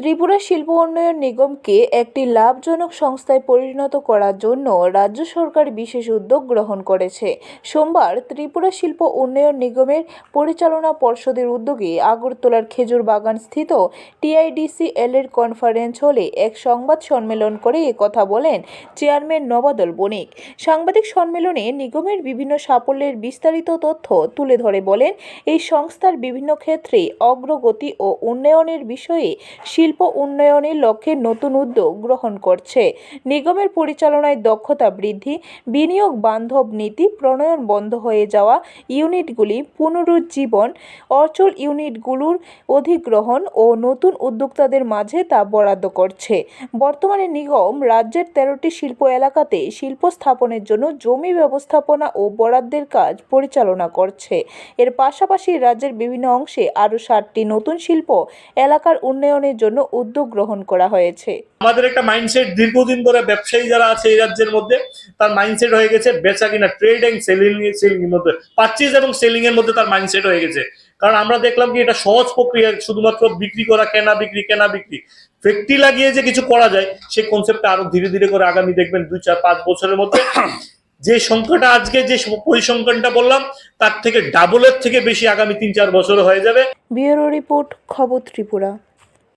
ত্রিপুরা শিল্প উন্নয়ন নিগমকে একটি লাভজনক সংস্থায় পরিণত করার জন্য রাজ্য সরকার বিশেষ উদ্যোগ গ্রহণ করেছে। সোমবার ত্রিপুরা শিল্প উন্নয়ন নিগমের পরিচালনা পর্ষদের উদ্যোগে আগরতলার খেজুর বাগান স্থিত টিআইডিসিএল এর কনফারেন্স হলে এক সংবাদ সম্মেলন করে কথা বলেন চেয়ারম্যান নবাদল বণিক। সাংবাদিক সম্মেলনে নিগমের বিভিন্ন সাফল্যের বিস্তারিত তথ্য তুলে ধরে বলেন, এই সংস্থার বিভিন্ন ক্ষেত্রে অগ্রগতি ও উন্নয়নের বিষয়ে শিল্প উন্নয়নের লক্ষ্যে নতুন উদ্যোগ গ্রহণ করছে। নিগমের পরিচালনায় দক্ষতা বৃদ্ধি, বিনিয়োগ বান্ধব নীতি, প্রণয়ন বন্ধ হয়ে যাওয়া ইউনিটগুলি পুনরুজ্জীবন, অচল ইউনিটগুলোর অধিগ্রহণ ও নতুন উদ্যোক্তাদের মাঝে তা বরাদ্দ করছে। বর্তমানে নিগম রাজ্যের তেরোটি শিল্প এলাকাতে শিল্প স্থাপনের জন্য জমি ব্যবস্থাপনা ও বরাদ্দের কাজ পরিচালনা করছে। এর পাশাপাশি রাজ্যের বিভিন্ন অংশে আরও ষাটটি নতুন শিল্প এলাকার উন্নয়নের জন্য উদ্যোগ গ্রহণ করা হয়েছে। আমাদের একটা মাইন্ডসেট দীর্ঘদিন ধরে ব্যবসায়ী যারা আছে এই রাজ্যের মধ্যে তার মাইন্ডসেট হয়ে গেছে বেচা কিনা ট্রেড এন্ড সেলিং সেলিং এর মধ্যে পারচেজ এবং সেলিং এর মধ্যে তার মাইন্ডসেট হয়ে গেছে। কারণ আমরা দেখলাম কি এটা সহজ প্রক্রিয়া শুধুমাত্র বিক্রি করা কেনা বিক্রি কেনা বিক্রি। ফ্যাক্টরি লাগিয়ে যে কিছু করা যায় সেই কনসেপ্টটা আরও ধীরে ধীরে করে আগামী দেখবেন দুই চার পাঁচ বছরের মধ্যে। যে সংখ্যাটা আজকে যে পরিসংখ্যানটা বললাম তার থেকে ডাবলের থেকে বেশি আগামী তিন চার বছর হয়ে যাবে। ব্যুরো রিপোর্ট খবর ত্রিপুরা।